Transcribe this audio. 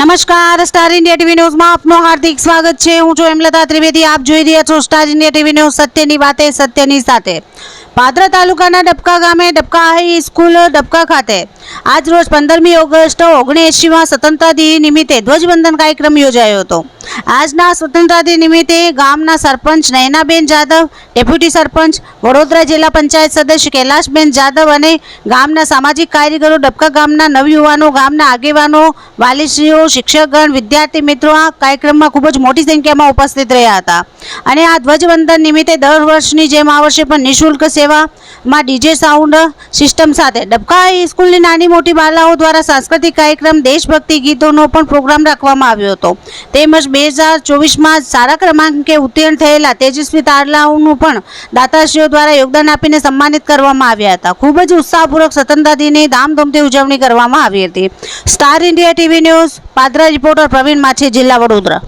નમસ્કાર, star India TV ન્યૂઝમાં આપનું હાર્દિક સ્વાગત છે. હું છું હેમલતા ત્રિવેદી. આપ જોઈ રહ્યા છો સ્ટાર ઇન્ડિયા ટીવી ન્યૂઝ સત્યની વાતે, સત્યની સાથે. પાદરા તાલુકાના ડબકા ગામે ડબકા હાઈ સ્કૂલ ડબકા ખાતે આજ પંદરમી ઓગસ્ટ ઓગણએંશીમાં સ્વતંત્રતા દિન નિમિત્તે ધ્વજવંદન કાર્યક્રમ યોજાયો હતો. આજના સ્વતંત્રતા દિન નિમિત્તે ગામના સરપંચ નયનાબેન જાદવ, ડેપ્યુટી સરપંચ વડોદરા જિલ્લા પંચાયત સદસ્ય કૈલાશબેન જાદવ અને ગામના સામાજિક કાર્યકરો, ડબકા ગામના નવયુવાનો, ગામના આગેવાનો, વાલીશ્રીઓ, શિક્ષકગણ, વિદ્યાર્થી મિત્રો આ કાર્યક્રમમાં ખૂબ જ મોટી સંખ્યામાં ઉપસ્થિત રહ્યા હતા. અને આ ધ્વજવંદન નિમિત્તે દર વર્ષની જેમ આ વર્ષે પણ નિઃશુલ્ક સેવામાં ડીજે સાઉન્ડ સિસ્ટમ સાથે. ડબકા સ્કૂલની નાની મોટી બાલાઓ દ્વારા સાંસ્કૃતિક કાર્યક્રમ, દેશભક્તિ ગીતોનો પણ પ્રોગ્રામ રાખવામાં આવ્યો હતો. તેમજ બે હજાર ચોવીસમાં સારા ક્રમાંકે ઉત્તીર્ણ થયેલા તેજસ્વી તારલાઓનું પણ દાતાશ્રીઓ દ્વારા યોગદાન આપીને સન્માનિત કરવામાં આવ્યા હતા. ખૂબ જ ઉત્સાહપૂર્વક સ્વતંત્રતા દિનની ધામધૂમથી ઉજવણી કરવામાં આવી હતી. Star India TV news, Padra reporter Pravin Machhi, જિલ્લા વડોદરા.